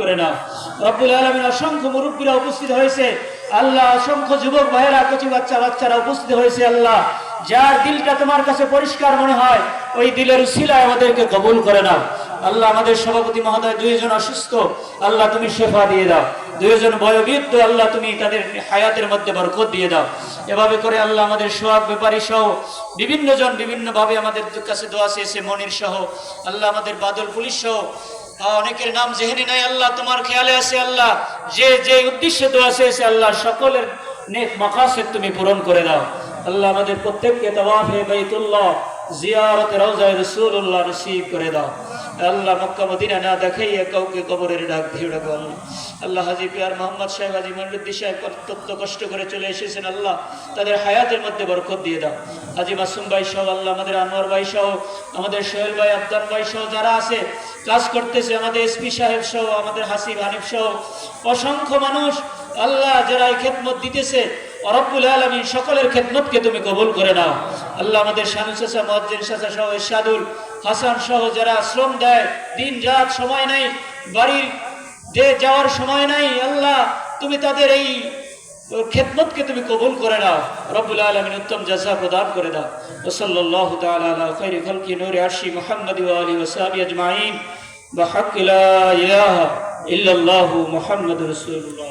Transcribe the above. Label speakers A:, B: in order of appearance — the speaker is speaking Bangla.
A: করে নাও। রব্বুল আলমিন অসংখ্য মুরব্বীরা উপস্থিত হয়েছে। আল্লাহ, অসংখ্য যুবক ভাইয়েরা, কচি বাচ্চা বাচ্চারা উপস্থিত হয়েছে আল্লাহ। যার দিলটা তোমার কাছে পরিষ্কার মনে হয়, ওই দিলের উসিলায় আমাদেরকে কবুল করে নাও। আল্লাহ আমাদের সভাপতি মহোদয় দুইজন অসুস্থ, আল্লাহ তুমি শেফা দিয়ে দাও। দুইজন বয়োবৃদ্ধ, আল্লাহ তুমি তাদের হায়াতের মধ্যে বরকত দিয়ে দাও। এভাবে করে আল্লাহ আমাদের সোহাগ ব্যাপারী সহ বিভিন্ন জন বিভিন্ন ভাবে আমাদের কাছে দোয়া চেয়েছে মনির সহ, আল্লাহ আমাদের বাদল পুলিশ সহ অনেকের নাম জেহেনি নাই আল্লাহ, তোমার খেয়ালে আছে আল্লাহ? যে যে উদ্দেশ্যে আছে, সে আল্লাহ সকলের নেক মাকাসেদ তুমি পূরণ করে দাও। আল্লাহ আমাদের প্রত্যেককে তওয়াফে বাইতুল্লাহ, জিয়ারত রসুল্লাহ রাসূলুল্লাহ করে দাও। আল্লাহ মক্কা মদিনা না দেখাইয়া কাউকে কবরের ডাক দিয়ে ডাকো আল্লাহ। আল্লাহ হাজি পিয়ার মোহাম্মদ সাহেব, হাজি মনুদ্দি সাহেব অত্যন্ত কষ্ট করে চলে এসেছেন। আল্লাহ তাদের হায়াতের মধ্যে বরকত দিয়ে দাও। হাজি মাসুম ভাই সহ, আল্লাহ আমাদের আনোয়ার ভাই সহ, আমাদের সোহেল ভাই আবদার ভাই সহ যারা আছে, কাজ করতেছে, আমাদের এসপি সাহেব সহ, আমাদের হাসিব হানিফ সহ, অসংখ্য মানুষ আল্লাহ যারা এই খেদমত দিতেছে। রব্বুল আলমিন সকলের খেদমতকে তুমি কবুল করে নাও। আল্লাহ আমাদের চাষা মহাজ্জিন চাষা সহ হাসান সহ যারা শ্রম দেয়, দিন রাত সময় নাই, বাড়ির যে যাওয়ার সময় নাই, আল্লাহ তুমি তাদের এই খেদমতকে তুমি কবুল করে নাও। রব্বুল আলমিন উত্তম জাজা প্রদান করে দাও। ওসল্লাহ তালা খৈরি খলকি আশি মোহাম্মদ আলী ওসাবি আজমাইন। বা ইল্লাল্লাহু মোহাম্মদ রসুল্লাহ